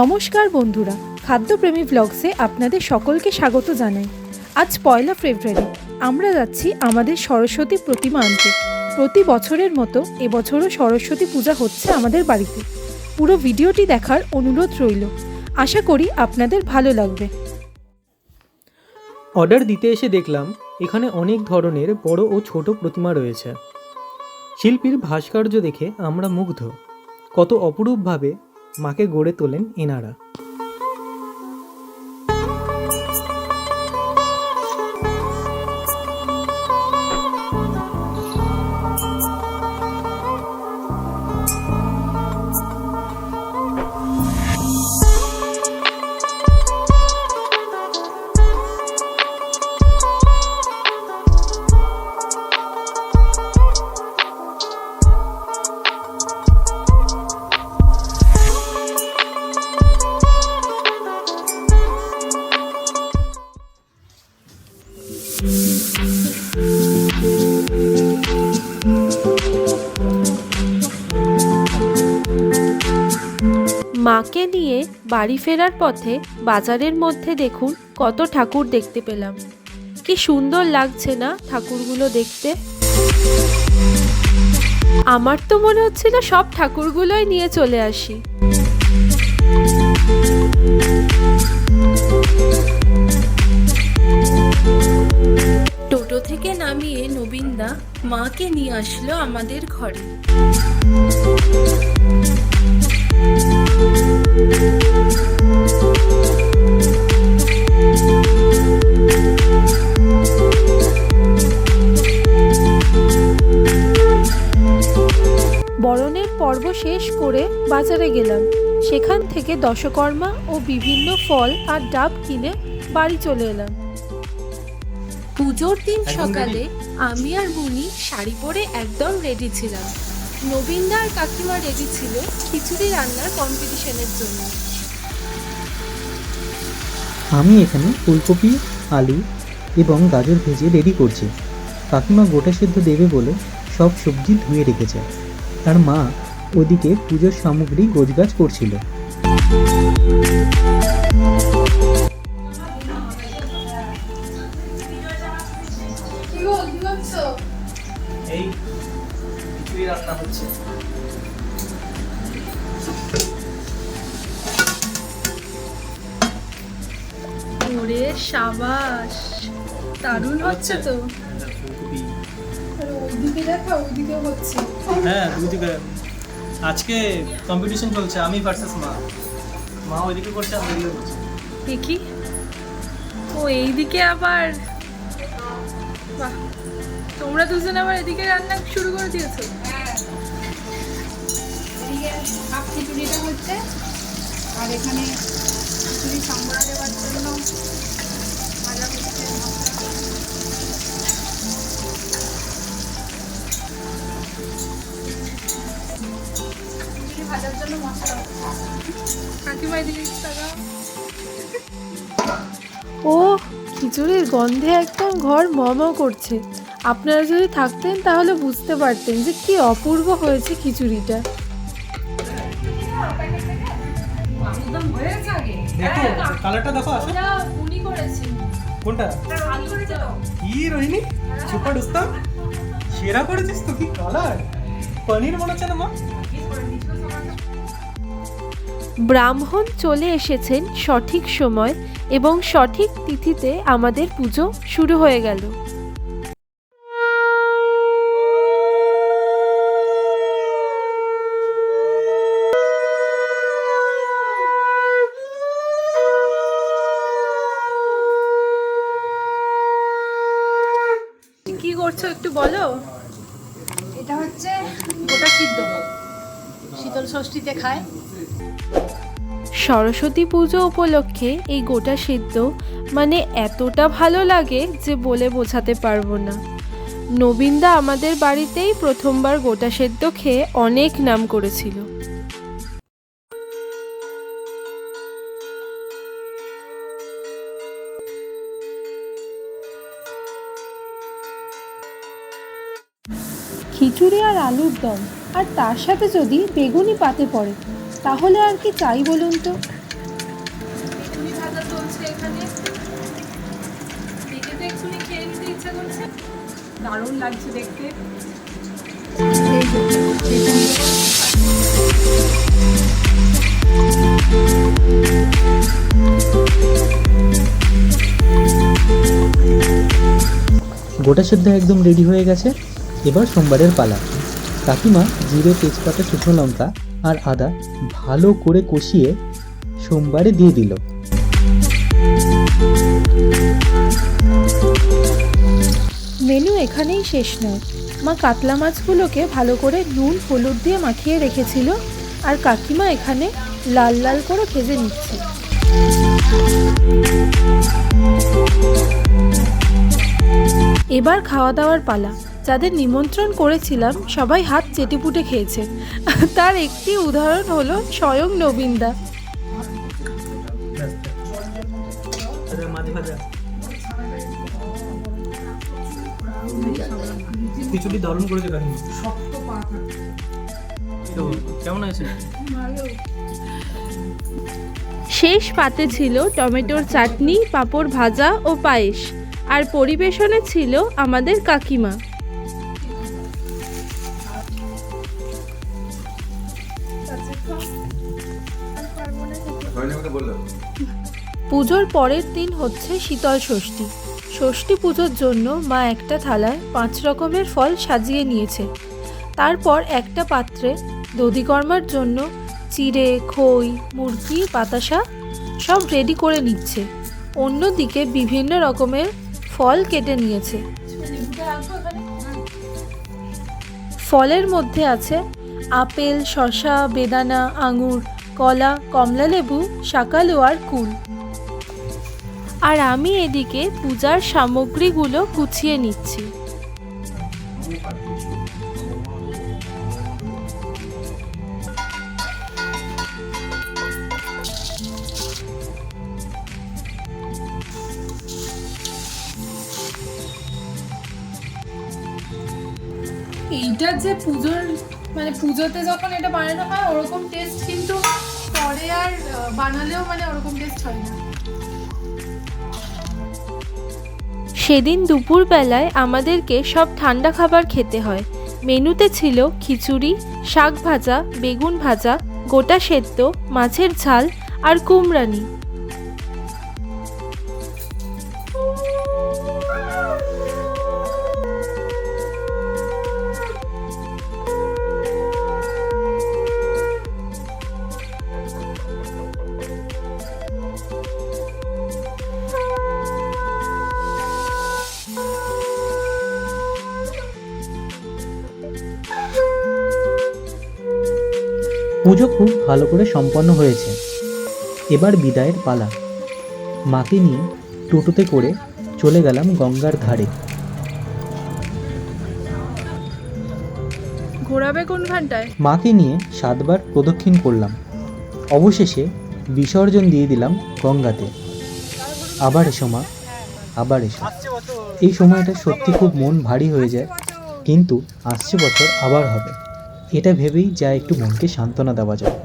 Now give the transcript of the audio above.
নমস্কার বন্ধুরা, খাদ্যপ্রেমী ব্লগসে আপনাদের সকলকে স্বাগত জানাই। আজ পয়লা ফেব্রুয়ারি, আমরা যাচ্ছি আমাদের সরস্বতী প্রতিমা আনতে। প্রতি বছরের মতো এবছরও সরস্বতী পূজা হচ্ছে আমাদের বাড়িতে। পুরো ভিডিওটি দেখার অনুরোধ রইল। আশা করি আপনাদের ভালো লাগবে। অর্ডার দিতে এসে দেখলাম, এখানে অনেক ধরনের বড় ও ছোট প্রতিমা রয়েছে। শিল্পীর ভাস্কর্য দেখে আমরা মুগ্ধ। কত অপরূপভাবে মাকে গড়ে তোলেন এনারা। মাকে নিয়ে বাড়ি ফেরার পথে বাজারের মধ্যে দেখুন কত ঠাকুর দেখতে পেলাম। কি সুন্দর লাগছে না ঠাকুরগুলো দেখতে? আমার তো মনে হচ্ছিল সব ঠাকুরগুলোই নিয়ে চলে আসি। টোটো থেকে নামিয়ে নবীনদা মাকে নিয়ে আসলো আমাদের ঘরে। বরণের পর্ব শেষ করে বাজারে গেলাম। সেখান থেকে দশকর্মা ও বিভিন্ন ফল আর ডাব কিনে বাড়ি চলে এলাম। পুজোর দিন সকালে আমি আর মুনি শাড়ি পরে একদম রেডি ছিলাম। নবীনদা আর কাকিমা রেডি ছিল খিচুড়ি রান্নার কম্পিটিশনের জন্য। আমি এখানে ফুলকপি, আলু এবং গাজর ভেজে রেডি করছি। কাকিমা গোটা সেদ্ধ দেবে বলে সব সবজি ধুয়ে রেখেছে। তার মা ওদিকে পুজোর সামগ্রী গোছগাছ করছিল। রান্না হচ্ছে। ওরে সাবাস দারুণ হচ্ছে তো। ওইদিকে দেখা ওইদিকে হচ্ছে। হ্যাঁ আজকে কম্পিটিশন চলছে আমি ভার্সেস মা। মা ওইদিকে করছে আমি এদিকে করছি। দেখি। ও এইদিকে আবার। বাহ। তোমরা দুজন আবার এদিকে রান্না শুরু করে দিয়েছ। এদিকে হাফ খিচুড়িটা হচ্ছে আর এখানে খিচুড়ি সম্বরা দেওয়ার জন্য ভাজা হচ্ছে ভাজার জন্য মশলা কাকিমা এদিকে একটু ও খিচুড়ির গন্ধে একদম ঘর মম করছে। আপনারা যদি থাকতেন তাহলে বুঝতে পারতেন যে কি অপূর্ব হয়েছে খিচুড়িটা। দেখো কালারটা দেখো উনি করেছেন। কোনটা? আমি করেছি তো। কি রোহিণী? সুপার উস্তাদ সেরা করেছিস তো কি কালার? পনির মনে হচ্ছে না মা ব্রাহ্মণ চলে এসেছেন সঠিক সময় এবং সঠিক তিথিতে আমাদের পুজো শুরু হয়ে গেল। করছ একটু বলো? এটা হচ্ছে গোটা সিদ্ধ। শীতল ষষ্ঠীতে খায়। সরস্বতী পুজো উপলক্ষে এই গোটা সিদ্ধ মানে এতটা ভালো লাগে যে বলে বোঝাতে পারব না। নবীনদা আমাদের বাড়িতেই প্রথমবার গোটা সেদ্ধ খেয়ে অনেক নাম করেছিল। খিচুড়ি আর আলুর দম। আর তার সাথে যদি বেগুনি পাতে পড়ে তাহলে আর কি চাই বলুন তো? দারুণ লাগছে দেখতে। গোটা সেদ্ধ একদম রেডি হয়ে গেছে। এবার সোমবারের পালা। কাকিমা জিরে তেজপাতা, শুকনো লঙ্কা আর আদা ভালো করে কষিয়ে সোমবারে দিয়ে দিল। মেনু এখানেই শেষ নয়। মা কাতলা মাছগুলোকে ভালো করে নুন, হলুদ দিয়ে মাখিয়ে রেখেছিল আর কাকিমা এখানে লাল লাল করে ভেজে নিচ্ছে। এবার খাওয়া দাওয়ার পালা। যাদের নিমন্ত্রণ করেছিলাম সবাই হাত চেটেপুটে খেয়েছে। তার একটি উদাহরণ হলো স্বয়ং নবীনদা। খিচুড়ি দারুণ করেছে কাকিমা। কেমন আছে শেষ পাতে ছিল টমেটোর চাটনি পাঁপড় ভাজা ও পায়েস আর পরিবেশনে ছিল আমাদের কাকিমা। পরের দিন হচ্ছে শীতল ষষ্ঠী। ষষ্ঠী পুজোর জন্য মা একটা থালায় পাঁচ রকমের ফল সাজিয়ে নিয়েছে। তারপর একটা পাত্রে দধিকর্মার জন্য চিড়ে, খই, মুরগি বাতাসা সব রেডি করে নিচ্ছে। অন্যদিকে বিভিন্ন রকমের ফল কেটে নিয়েছে। ফলের মধ্যে আছে আপেল, শসা, বেদানা, আঙুর, কলা, কমলালেবু, শাকালু আর কুল। আর আমি এদিকে পূজার সামগ্রীগুলো গুছিয়ে নিচ্ছি। এইটা যে পুজোর মানে পুজোতে যখন এটা বানানো হয়, ওরকম টেস্ট কিন্তু পরে আর বানালেও মানে ওরকম টেস্ট হয় না। সেদিন দুপুরবেলায় আমাদেরকে সব ঠান্ডা খাবার খেতে হয়। মেনুতে ছিল খিচুড়ি, শাক ভাজা, বেগুন ভাজা, গোটা সেদ্ধ, মাছের ঝাল আর কুমড়ানি। পুজো খুব ভালো করে সম্পন্ন হয়েছে। এবার বিদায়ের পালা। মাকে নিয়ে টোটোতে করে চলে গেলাম গঙ্গার ধারে। ঘোরাবে কোনখানটায় মাকে নিয়ে সাতবার প্রদক্ষিণ করলাম। অবশেষে বিসর্জন দিয়ে দিলাম গঙ্গাতে। আবার এসো মা আবার এসো। এই সময়টা সত্যি খুব মন ভারী হয়ে যায় কিন্তু আসছে বছর আবার হবে। এটা ভেবেই যা একটু মনকে সান্ত্বনা দেওয়া যায়।